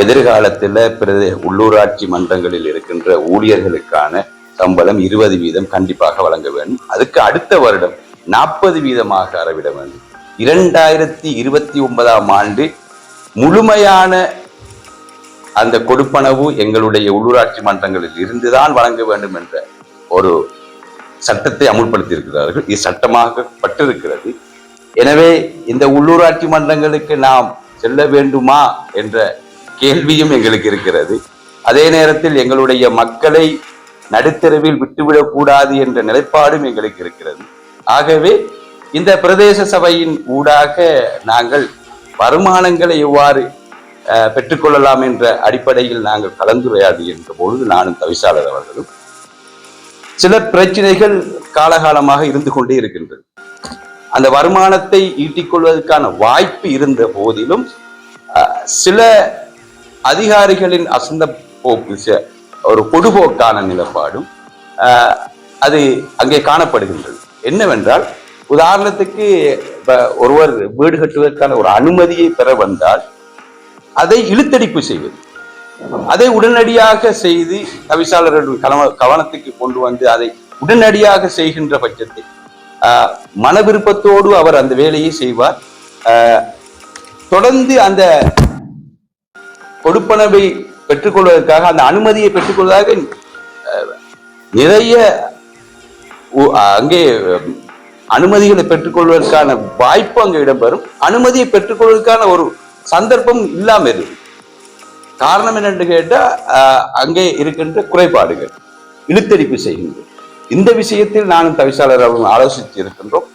எதிர்காலத்தில் பிரதே உள்ளூராட்சி மன்றங்களில் இருக்கின்ற ஊழியர்களுக்கான சம்பளம் இருபது வீதம் கண்டிப்பாக வழங்க வேண்டும். அதுக்கு அடுத்த வருடம் நாற்பது வீதமாக அறவிட வேண்டும். இரண்டாயிரத்தி இருபத்தி ஒன்பதாம் ஆண்டு முழுமையான அந்த கொடுப்பனவு எங்களுடைய உள்ளூராட்சி மன்றங்களில் இருந்துதான் வழங்க வேண்டும் என்ற ஒரு சட்டத்தை அமுல்படுத்தியிருக்கிறார்கள். இது சட்டமாகப்பட்டிருக்கிறது எனவே இந்த உள்ளூராட்சி மன்றங்களுக்கு நாம் செல்ல வேண்டுமா என்ற கேள்வியும் எங்களுக்கு இருக்கிறது. அதே நேரத்தில் எங்களுடைய மக்களை நடுத்தரவில் விட்டுவிடக்கூடாது என்ற நிலைப்பாடும் எங்களுக்கு இருக்கிறது. ஆகவே இந்த பிரதேச சபையின் ஊடாக நாங்கள் வருமானங்களை எவ்வாறு பெற்றுக்கொள்ளலாம் என்ற அடிப்படையில் நாங்கள் கலந்துரையாடி என்ற பொழுது நானும் தவிசாளர் அவர்களும் சில பிரச்சனைகள் காலகாலமாக இருந்து கொண்டே இருக்கின்றது. அந்த வருமானத்தை ஈட்டிக்கொள்வதற்கான வாய்ப்பு இருந்த போதிலும் சில அதிகாரிகளின் அசந்த போக்கு ஒரு பொடுபோக்கான நிலப்பாடும் அது அங்கே காணப்படுகின்றது. என்னவென்றால் உதாரணத்துக்கு ஒருவர் வீடு கட்டுவதற்கான ஒரு அனுமதியை பெற வந்தால் அதை இழுத்தடிப்பு செய்வது. அதை உடனடியாக செய்து தவிசாளர்கள் கவன- கவனத்துக்கு கொண்டு வந்து அதை உடனடியாக செய்கின்ற பட்சத்தில் மன விருப்பத்தோடு அவர் அந்த வேலையை செய்வார். தொடர்ந்து அந்த கொடுப்பனவை பெற்றுக்கொள்வதற்காக அந்த அனுமதியை பெற்றுக்கொள்வதாக நிறைய உ- அங்கே அனுமதிகளை பெற்றுக்கொள்வதற்கான வாய்ப்பு அங்கே இடம்பெறும். அனுமதியை பெற்றுக்கொள்வதற்கான ஒரு சந்தர்ப்பம் இல்லாமல் இருக்கு காரணம் என்னென்று கேட்டால் அங்கே இருக்கின்ற குறைபாடுகள் இழுத்தடிப்பு செய்கின்றது. இந்த விஷயத்தில் நானும் தவிசாளர் அவர்கள் ஆலோசித்து இருக்கின்றோம்.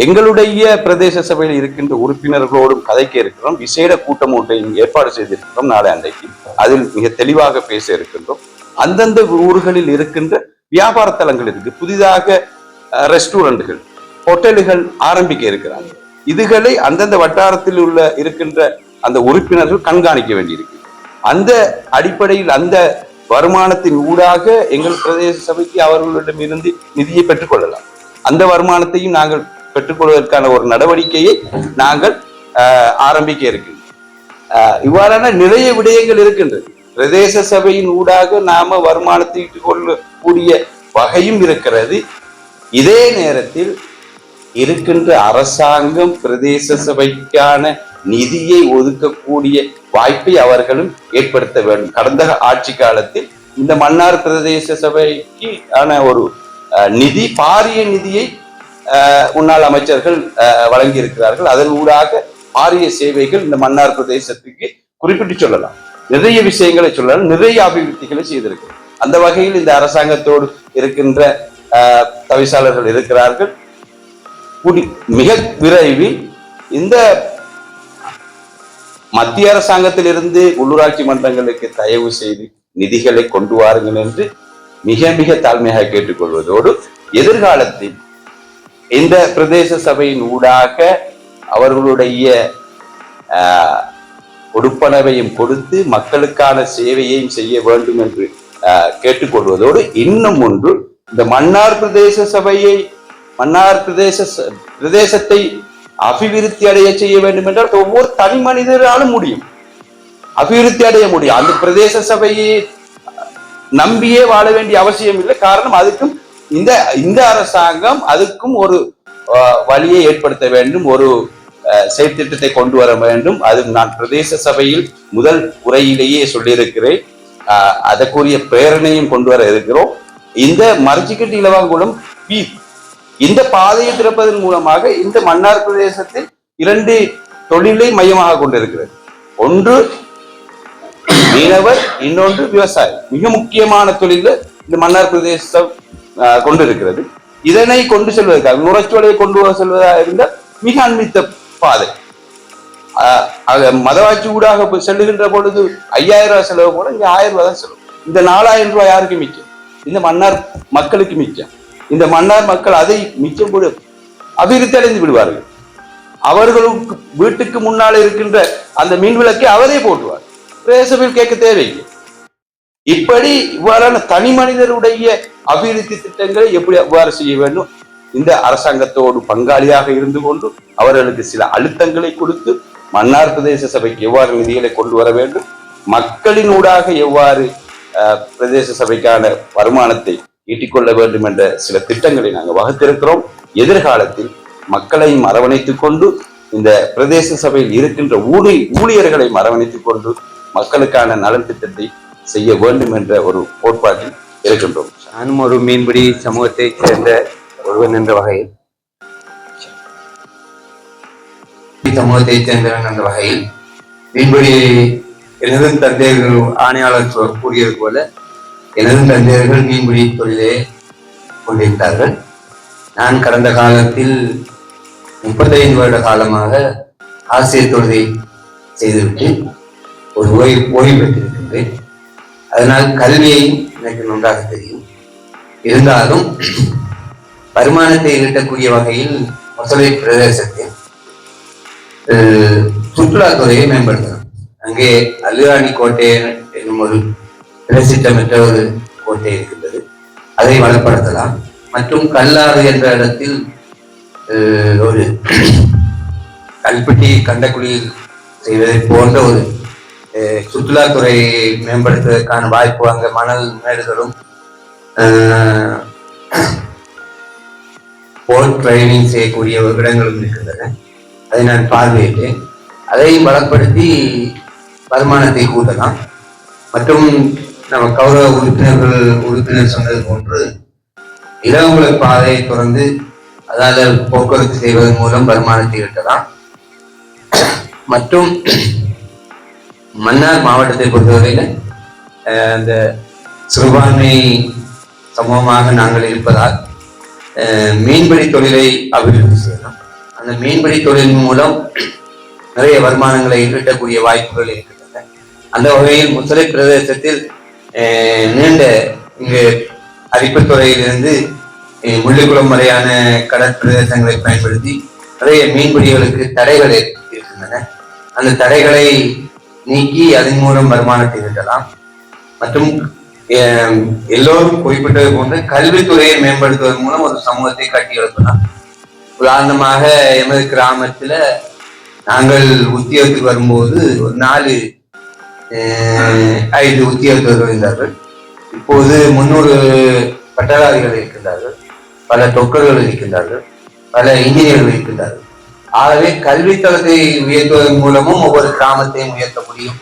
எங்களுடைய பிரதேச சபையில் இருக்கின்ற உறுப்பினர்களோடும் கதைக்க இருக்கிறோம். விசேட கூட்டம் ஒன்றையும் ஏற்பாடு செய்திருக்கிறோம் நாளை அன்றைக்கு. அதில் மிக தெளிவாக பேச இருக்கின்றோம். அந்தந்த ஊர்களில் இருக்கின்ற வியாபார தலங்கள் இருக்கு. புதிதாக ரெஸ்டாரண்ட்டுகள் ஹோட்டல்கள் ஆரம்பிக்க இருக்கிறாங்க. இதுகளை அந்தந்த வட்டாரத்தில் உள்ள இருக்கின்ற அந்த உறுப்பினர்கள் கண்காணிக்க வேண்டியிருக்கு. அந்த அடிப்படையில் அந்த வருமானத்தின் ஊடாக எங்கள் பிரதேச சபைக்கு அவர்களிடம் இருந்து நிதியை பெற்றுக்கொள்ளலாம் அந்த வருமானத்தையும் நாங்கள் பெற்றுக்கொள்வதற்கான ஒரு நடவடிக்கையை நாங்கள் ஆரம்பிக்க இருக்கின்றோம். இவ்வாறான நிறைய விடயங்கள் இருக்கின்றது. பிரதேச சபையின் ஊடாக நாம வருமானத்தை கொள்ளக்கூடிய வகையும் இருக்கிறது. இதே நேரத்தில் இருக்கின்ற அரசாங்கம் பிரதேச சபைக்கான நிதியை ஒதுக்கக்கூடிய வாய்ப்பை அவர்களும் ஏற்படுத்த வேண்டும். கடந்த ஆட்சி காலத்தில் இந்த மன்னார் பிரதேச சபைக்கு ஆன ஒரு அஹ், நிதி பாரிய நிதியை முன்னாள் அமைச்சர்கள் வழங்கி வழங்கியிருக்கிறார்கள். அதன் ஊடாக பாரிய சேவைகள் இந்த மன்னார் பிரதேசத்துக்கு குறிப்பிட்டு சொல்லலாம். நிறைய விஷயங்களை சொல்லலாம். நிறைய அபிவிருத்திகளை செய்திருக்கு அந்த வகையில் இந்த அரசாங்கத்தோடு இருக்கின்ற தவிசாளர்கள் இருக்கிறார்கள். குடி மிக விரைவில் இந்த மத்திய அரசாங்கத்திலிருந்து உள்ளூராட்சி மன்றங்களுக்கு தயவு செய்து நிதிகளை கொண்டு வாருங்கள் என்று மிக மிக தாழ்மையாக கேட்டுக்கொள்வதோடு எதிர்காலத்தில் இந்த பிரதேச சபையின் ஊடாக அவர்களுடைய கொடுப்பனவையும் கொடுத்து மக்களுக்கான சேவையையும் செய்ய வேண்டும் என்று கேட்டுக்கொள்வதோடு இன்னும் ஒன்று இந்த மன்னார் பிரதேச சபையை மன்னார் பிரதேச ச- பிரதேசத்தை அபிவிருத்தி அடைய செய்ய வேண்டும் என்றால் ஒவ்வொரு தனி மனிதராலும் முடியும். அபிவிருத்தி அடைய முடியும். அந்த பிரதேச சபையை நம்பியே வாழ வேண்டிய அவசியம் இல்லை. காரணம் அதுக்கும் இந்த இந்த அரசாங்கம் அதுக்கும் ஒரு அஹ், வழியை ஏற்படுத்த வேண்டும் ஒரு அஹ், செயற்திட்டத்தை கொண்டு வர வேண்டும். அது நான் பிரதேச சபையில் முதல் உரையிலேயே சொல்லியிருக்கிறேன். அதற்குரிய பிரேரணையும் கொண்டு வர இருக்கிறோம். இந்த மர்ஜிக்கட்டு இலவாங்குளம் பி இந்த பாதையை திறப்பதன் மூலமாக இந்த மன்னார் பிரதேசத்தில் இரண்டு தொழிலை மையமாக கொண்டிருக்கிறது. ஒன்று மீனவர் இன்னொன்று விவசாயம் மிக முக்கியமான தொழில் இந்த மன்னார் பிரதேசம் கொண்டிருக்கிறது. இதனை கொண்டு செல்வதற்காக நுரைச்சோலையை கொண்டு வர செல்வதாக இருந்தால் மிக அண்மித்த பாதை ஆஹ், மதவாட்சி ஊடாக போய் செல்லுகின்ற பொழுது ஐயாயிரம் ரூபாய் செலவு போல இங்க ஆயிரம் ரூபாய் தான் செலவு. இந்த நாலாயிரம் ரூபாய் யாருக்கு மிச்சம்? இந்த மன்னார் மக்களுக்கு மிச்சம். இந்த மன்னார் மக்கள் அதை மிச்சம் கூட அபிவிருத்தி அடைந்து விடுவார்கள். அவர்களுக்கு வீட்டுக்கு முன்னால் இருக்கின்ற அந்த மின் விளக்கை அவரே போட்டுவார். பிரேசபில் கேட்க தேவையில்லை. இப்படி இவ்வாறான தனி மனிதருடைய அபிவிருத்தி திட்டங்களை எப்படி அவ்வாறு செய்ய வேண்டும்? இந்த அரசாங்கத்தோடு பங்காளியாக இருந்து கொண்டு அவர்களுக்கு சில அழுத்தங்களை கொடுத்து மன்னார் பிரதேச சபைக்கு எவ்வாறு நிதிகளை கொண்டு வர வேண்டும்? மக்களினூடாக எவ்வாறு பிரதேச சபைக்கான வருமானத்தை ஈட்டிக்கொள்ள வேண்டும் என்ற சில திட்டங்களை நாங்கள் வகுத்திருக்கிறோம். எதிர்காலத்தில் மக்களையும் அரவணைத்துக் கொண்டு இந்த பிரதேச சபையில் இருக்கின்ற ஊழி ஊழியர்களை அரவணைத்துக் கொண்டு மக்களுக்கான நலன் திட்டத்தை செய்ய வேண்டும் என்ற ஒரு கோட்பாட்டில் இருக்கின்றோம். நானும் ஒரு மீன்பிடி சமூகத்தைச் சேர்ந்த ஒருவன் என்ற வகையில். சமூகத்தைச் சேர்ந்தவன் என்ற வகையில் மீன்பிடி எனதும் தந்தையர்கள் ஆணையாளர் சொ- கூறியது போல எனதும் தந்தையர்கள் மீன்பிடி தொழிலே கொண்டிருந்தார்கள். நான் கடந்த காலத்தில் முப்பத்தைந்து வருட காலமாக ஆசிரியர் தொழிலை செய்துவிட்டு ஒரு ஓய்வு ஓய்வு பெற்றிருக்கின்றேன். அதனால் கல்வியை எனக்கு நன்றாக தெரியும். இருந்தாலும் வருமானத்தை ஈட்டக்கூடிய வகையில் மொசலை பிரதேசத்தில் சுற்றுலாத்துறையை மேம்படுத்தணும். அங்கே அல்லுராணி கோட்டை என்னும் ஒரு பிரசித்தமற்ற ஒரு கோட்டை இருக்கின்றது. அதை வளப்படுத்தலாம் மற்றும் கல்லாறு என்ற இடத்தில் ஒரு கல்பட்டி கண்டக்குழியில் செய்வதை போன்ற ஒரு சுற்றுலாத்துறை மேம்படுத்துவதற்கான வாய்ப்பு அங்கே மணல் மேடுகளும் போட் டிரைவிங் செய்யக்கூடிய இடங்களும் இருக்கின்றன அதை நான் பார்வையிட்டேன் அதையும் பலப்படுத்தி வருமானத்தை கூட்டலாம் மற்றும் நம்ம கௌரவ உறுப்பினர்கள் உறுப்பினர் சொன்னது போன்று இளவுல பாதையை தொடர்ந்து அதாவது போக்குவரத்து செய்வதன் மூலம் வருமானத்தை ஈட்டலாம் மற்றும் மன்னார் மாவட்டத்தை பொறுத்தவரையில் அந்த சிறுபான்மை சமூகமாக நாங்கள் இருப்பதால் மீன்பிடி தொழிலை அபிவிருத்தி செய்யலாம். அந்த மீன்பிடி தொழில் மூலம் நிறைய வருமானங்களை ஈட்டக்கூடிய வாய்ப்புகள் இருக்கின்றன. அந்த வகையில் முத்தலை பிரதேசத்தில் நீண்ட இங்கு அரிப்புத்துறையிலிருந்து முள்ளிக்குளம் வரையான கடற்பிரதேசங்களை பயன்படுத்தி நிறைய மீன்பிடிகளுக்கு தடைகள் இருக்கின்றன. அந்த தடைகளை நீக்கி அதன் மூலம் வருமானத்தை ஈட்டலாம். மற்றும் எல்லோரும் குறிப்பிட்டது போன்று கல்வித்துறையை மேம்படுத்துவதன் மூலம் ஒரு சமூகத்தை கட்டி எழுப்பலாம். உதாரணமாக எமது கிராமத்துல நாங்கள் உத்தியோகத்துக்கு வரும்போது ஒரு நாலு ஐந்து உத்தியோகத்தர்கள் இருந்தார்கள். இப்போது முன்னூறு பட்டதாரிகள் இருக்கின்றார்கள். பல தொக்கர்கள் இருக்கின்றார்கள். பல இன்ஜினியர்கள் இருக்கின்றார்கள். ஆகவே கல்வி கல்வித்தளத்தை உயர்த்துவதன் மூலமும் ஒவ்வொரு கிராமத்தையும் உயர்த்த முடியும்.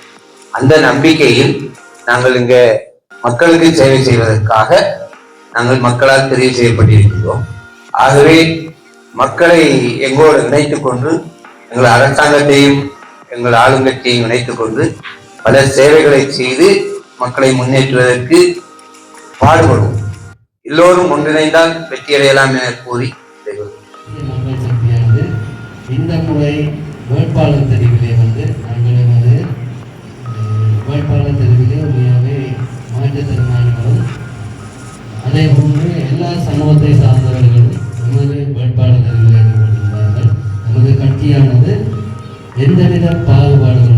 அந்த நம்பிக்கையில் நாங்கள் இங்க மக்களுக்கு சேவை செய்வதற்காக நாங்கள் மக்களால் தெரிவு செய்யப்பட்டிருக்கிறோம் ஆகவே மக்களை எங்களோடு இணைத்துக் கொண்டு எங்கள் அரசாங்கத்தையும் எங்கள் ஆளுங்கட்சியையும் இணைத்துக் கொண்டு பல சேவைகளை செய்து மக்களை முன்னேற்றுவதற்கு பாடுபடுவோம். எல்லோரும் ஒன்றிணைந்தால் வெற்றியடையலாம் என கூறி இந்த முறை வேட்பாளர் தெரிவிலே வந்து நாங்கள் வந்து வேட்பாளர் தெரிவிலே உண்மையாகவே மாற்றுத்திறனாளிகளும் அதே போன்று எல்லா சமூகத்தை சார்ந்தவர்களும் நமது வேட்பாளர் தெரிவிலே ஈடுபட்டிருந்தார்கள் நமது கட்சியானது எந்தவித பாகுபாடுகளும்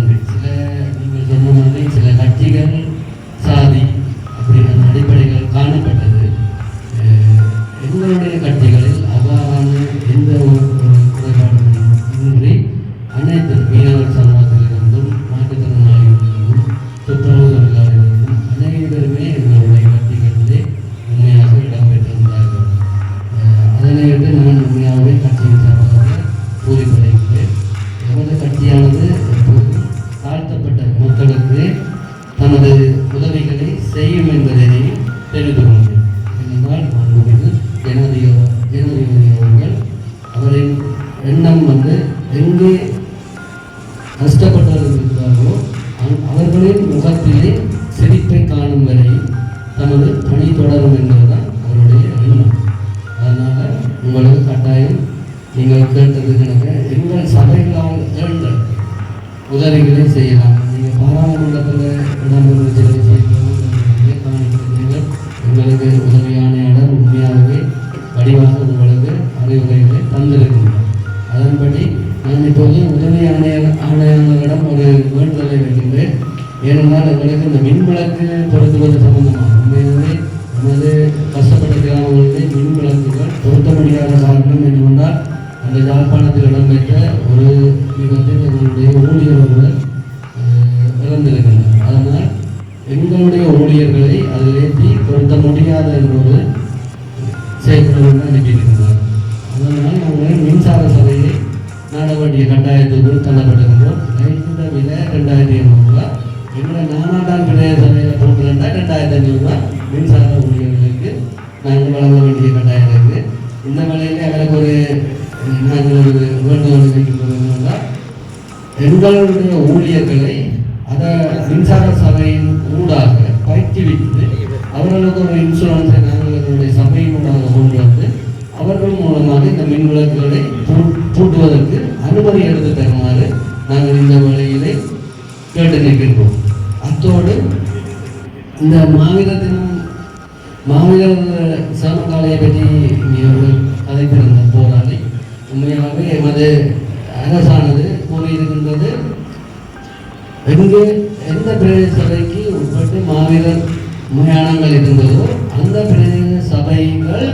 தமது பணி தொடரும் என்பதுதான் அவருடைய எண்ணம் அதனால் உங்களுக்கு கட்டாயம் நீங்கள் கேட்டது கணக்க எங்கள் சபைகளால் ஏண்ட உதவிகளை செய்யலாம். நீங்கள் பாராளுமன்றத்தில் இடம்பெறும் சில விஷயங்களை உதவியான இடம் உதவியானையாளர் உண்மையாகவே வடிவாக உங்களுக்கு அறிவுரைகளை தந்திருக்கின்றோம் அதன்படி நான் இப்போது உதவி ஆணைய ஆணையாளரிடம் ஒரு வேண்டுதலை வைக்கின்றேன் ஏனென்றால் எங்களுக்கு இந்த மின்விளக்கு பொருத்துவது அந்த யாழ்ப்பாணத்தில் இடம்பெற்ற ஒரு விபத்தில் எங்களுடைய ஊழியர்களுடன் ஒருவர் இறந்திருக்கின்றனர் எங்களுடைய ஊழியர்களை அதில் ஏற்றி பொருத்த முடியாத என்பது செயல்படுவது அனுப்பியிருக்கிறார் அதனால் நாங்கள் மின்சார சபையை நாட வேண்டிய கட்டாயத்துக்குள் தள்ளப்பட்டிருக்கின்றோம் லைட்டோட விலை ரெண்டாயிரத்தி ஐநூறுரூவா எங்களை நானாட்டான் பிரதேச சபையில் போட்டுருந்தா ரெண்டாயிரத்தி ஐநூறுரூவா மின்சார ஊழியர்களுக்கு நாங்கள் வழங்க வேண்டிய கட்டாயம் இருக்குது இந்த வேலையில் எங்களுக்கு ஒரு நாங்கள் ஒரு வேண்டுகோள் வைக்கிறது என்னன்னா எங்களுடைய ஊழியர்களை அதை மின்சார சபையின் ஊடாக பயிற்றுவித்து அவர்களுக்கு ஒரு இன்சூரன்ஸை நாங்கள் எங்களுடைய சபையின் ஊடாக கொண்டு வந்து அவர்கள் மூலமாக இந்த மின் விளக்குகளை பூட்டுவதற்கு அனுமதி எடுத்து தருமாறு நாங்கள் இந்த வேளையிலே கேட்டு நிற்கின்றோம் அத்தோடு இந்த மாவீர தினம் மாவீரர் சிரமக்காலையை பற்றி இங்கே ஒரு உண்மையாகவே எமது அரசானது கூறியிருக்கின்றது. எங்கே எந்த பிரதேச சபைக்கு உட்பட்டு மாவீரர் மயானங்கள் இருந்ததோ அந்த பிரதேச சபைகள்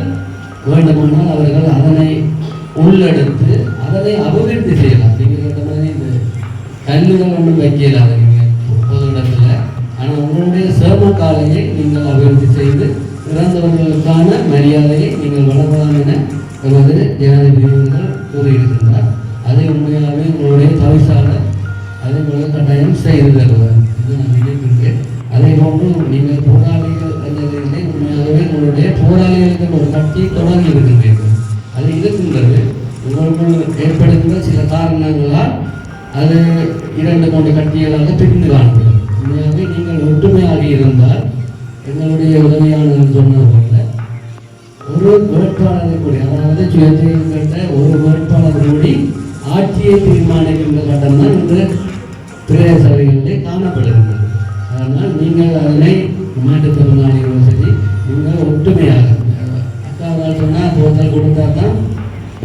வேண்டுமானால் அவர்கள் அதனை உள்ளெடுத்து அதனை அபிவிருத்தி செய்யலாம். நீங்கள் மாதிரி இந்த கல்லுகள் ஒன்றும் வைக்கலாம் பொது இடத்துல. ஆனால் உங்களுடைய சிரம காலையை நீங்கள் அபிவிருத்தி செய்து இறந்தவர்களுக்கான மரியாதையை நீங்கள் வழங்கலாம் என எமது ஜனாதிபதி அவர்கள் கூறியிருக்கின்றார் அதை உண்மையாகவே உங்களுடைய தவிசாளர் அதே போல கட்டாயம் செய்து தருவார் இது நான் அதே போன்று நீங்கள் போராளிகள் என்றதில்லை உண்மையாகவே உங்களுடைய போராளிகளுக்கு ஒரு கட்சி தொடங்கி இருக்கின்றீர்கள் அது இருக்கின்றது உங்களுக்குள் ஏற்படுகின்ற சில காரணங்களால் அது இரண்டு மூன்று கட்சிகளாக பிரிந்து காணப்படும். உண்மையாகவே நீங்கள் ஒற்றுமையாக இருந்தால் எங்களுடைய உதவியாளர்கள் சொன்னது ஒரு வேட்பாளரை கூடி அதாவது சுயத்தையும் ஒரு வேட்பாளர் கூடி ஆட்சியை தீர்மானிக்கின்ற கட்டம் தான் இன்று பிரதேச சபைகளிலே காணப்படுகின்றது. அதனால் நீங்கள் அதனை மாற்றுத்திறனாளிகளும் சரி நீங்கள் ஒற்றுமையாக அக்காவால் சொன்னால் போத்தல் கொடுத்தா தான்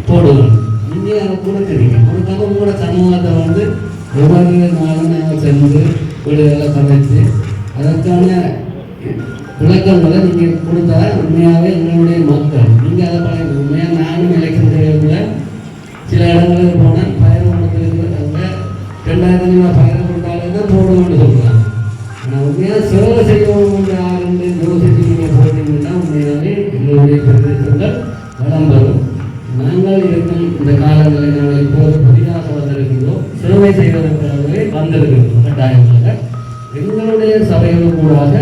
போடுவோம் நீங்கள் அதை கொடுக்குறீங்க கொடுக்காம உங்களோட சமூகத்தை வந்து ஒவ்வொரு நாளும் நாங்கள் சென்று வீடுகளை சமைத்து அதற்கான விளக்கங்களை நீங்கள் கொடுத்தா உண்மையாகவே எங்களுடைய மக்கள். நீங்கள் அதை பழக உண்மையாக நானும் எலெக்ஷன் தேவையில் சில இடங்களுக்கு போனால் பயிர் பயணம் கொடுத்துருக்குறாங்க ரெண்டாயிரத்தி ரூபாய் பயிர் கொடுத்தாலே தான் போடுவோம்னு சொல்லலாம் ஆனால் உண்மையாக சேவை செய்யணும் ஆரம்பி யோசிச்சு நீங்கள் போனீங்கன்னா உண்மையாகவே எங்களுடைய பிரதேசங்கள் வளம் வரும் நாங்கள் இருக்கும் இந்த காலங்களில் நாங்கள் இப்போது புதிதாக வந்திருக்கின்றோம் சேவை செய்வதற்காகவே வந்திருக்கிறோம். கட்டாயமாக எங்களுடைய சபையோடு கூடாக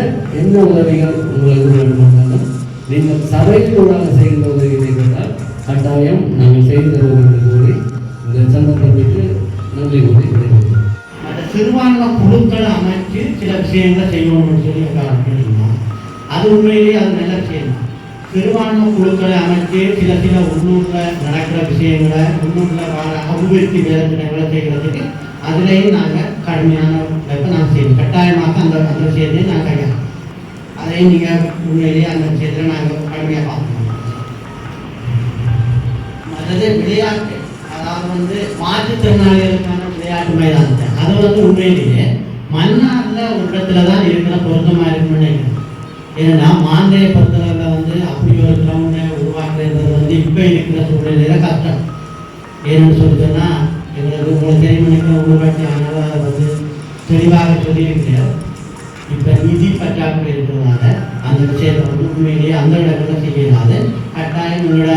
என்ன உதவிகள் உங்களுக்கு வேண்டுமானாலும் நீங்கள் சபையில் கூடாக செய்கிற உதவிகளை கேட்டால் கட்டாயம் நாங்கள் செய்து தருவோம் என்று கூறி இந்த சந்தர்ப்பத்திற்கு நன்றி கூறி விடைபெறுகிறேன். சிறுபான்மை குழுக்களை அமைச்சு சில விஷயங்களை செய்யணும்னு சொல்லி கேட்டீங்கன்னா அது உண்மையிலேயே அது நல்ல விஷயம் சிறுபான்மை குழுக்களை அமைச்சு சில சில உள்ளூரில் நடக்கிற விஷயங்களை உள்ளூரில் வர அபிவிருத்தி வேலைகளை செய்கிறதுக்கு அதுலேயும் நாங்கள் கடுமையான உழைப்பை நாங்கள் செய்யணும் கட்டாயமாக அந்த அந்த விஷயத்தையும் நாங்கள் கையாளணும் அதையும் நீங்கள் உண்மையிலேயே அந்த விஷயத்தில் நாங்கள் கடுமையாக பார்க்கணும் மற்றது விளையாட்டு அதாவது வந்து மாற்றுத்திறனாளிகளுக்கான விளையாட்டு மைதானத்தை அது வந்து உண்மையிலேயே மன்னாரில் ஒரு இடத்துல தான் இருக்கிற பொருத்தமாக இருக்குன்னு நினைக்கிறேன் ஏன்னா மாந்தையை பொறுத்தவரையில் வந்து அப்படி ஒரு கிரௌண்டை உருவாக்குறது வந்து இப்போ இருக்கிற சூழ்நிலையில் கஷ்டம் ஏன்னு சொல்லி எங்களுக்கு உங்களுக்கு தெரியும் நினைக்கிற ஊராட்சி வந்து தெளிவாக சொல்லியிருக்கிறார் இப்போ நிதி பற்றாக்குறை இருக்கிறதுனால அந்த விஷயத்தை வந்து உண்மையிலேயே அந்த இடத்துல செய்யலாது கட்டாயம் உங்களோட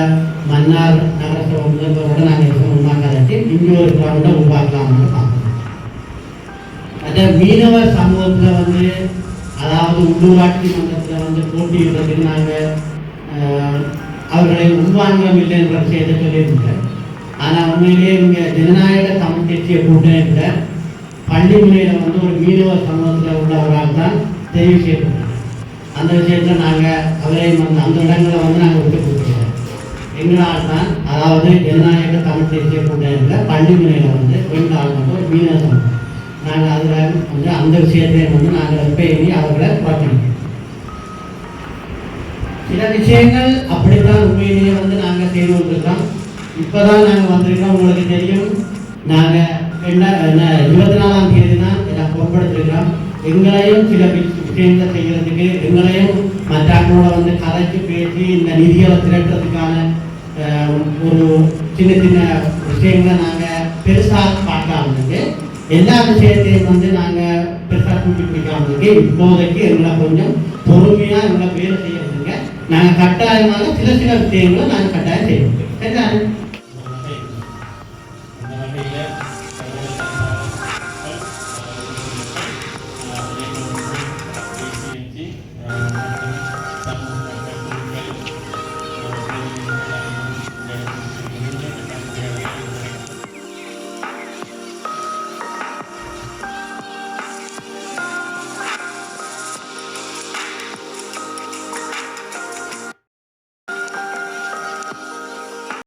மன்னார் நகரத்தை முதல்வரோட நாங்கள் சொன்னோம்னா கதைச்சு இங்கே ஒரு உருவாக்கலாம்னு பார்க்குறோம் அதே மீனவ சமூகத்தில் வந்து அதாவது உள்ளூராட்சி மன்றத்தில் வந்து போட்டியிடுறதுக்கு நாங்கள் அவர்களை உள்வாங்கம் இல்லை என்ற விஷயத்தை சொல்லியிருந்தேன். ஆனால் உண்மையிலேயே இங்கே ஜனநாயக தமிழ் தேசிய கூட்டமைப்பில் பள்ளிமுறையில் வந்து ஒரு மீனவ சமூகத்தில் உள்ளவரால் தான் தெரிவு செய்யப்பட்டார் அந்த விஷயத்தில் நாங்கள் அவரை வந்து அந்த இடங்களை வந்து நாங்கள் விட்டு கொடுக்கிறோம் எங்களால் தான் அதாவது ஜனநாயக தமிழ் தேசிய கூட்டமைப்பில் பள்ளிமுறையில் வந்து பெண்கள் வந்து ஒரு மீனவ சமூகம். நாங்கள் அதில் வந்து அந்த விஷயத்தையும் வந்து நாங்கள் பேணி அவர்களை பார்க்கணும். சில விஷயங்கள் அப்படித்தான் உண்மையிலேயே வந்து நாங்கள் செய்து இப்போ தான் நாங்கள் வந்திருக்கோம் உங்களுக்கு தெரியும். நாங்கள் என்ன என்ன இருபத்தி நாலாம் தேதி தான் இதை பொருட்படுத்திருக்கிறோம் எங்களையும் சில விஷயங்களை செய்கிறதுக்கு எங்களையும் மற்றாக்களோட வந்து கதைச்சு பேசி இந்த நிதிகளை திரட்டுறதுக்கான ஒரு சின்ன சின்ன விஷயங்களை நாங்கள் பெருசாக பார்க்காமலுக்கு எல்லா விஷயத்தையும் வந்து நாங்கள் பெருசாக கூட்டி பிடிக்காமலுக்கு இப்போதைக்கு எங்களை கொஞ்சம் பொறுமையாக எங்களை வேலை செய்யறதுங்க. நாங்கள் கட்டாயமாக சில சில விஷயங்களை நாங்கள் கட்டாயம் செய்வோம். சரிதானே?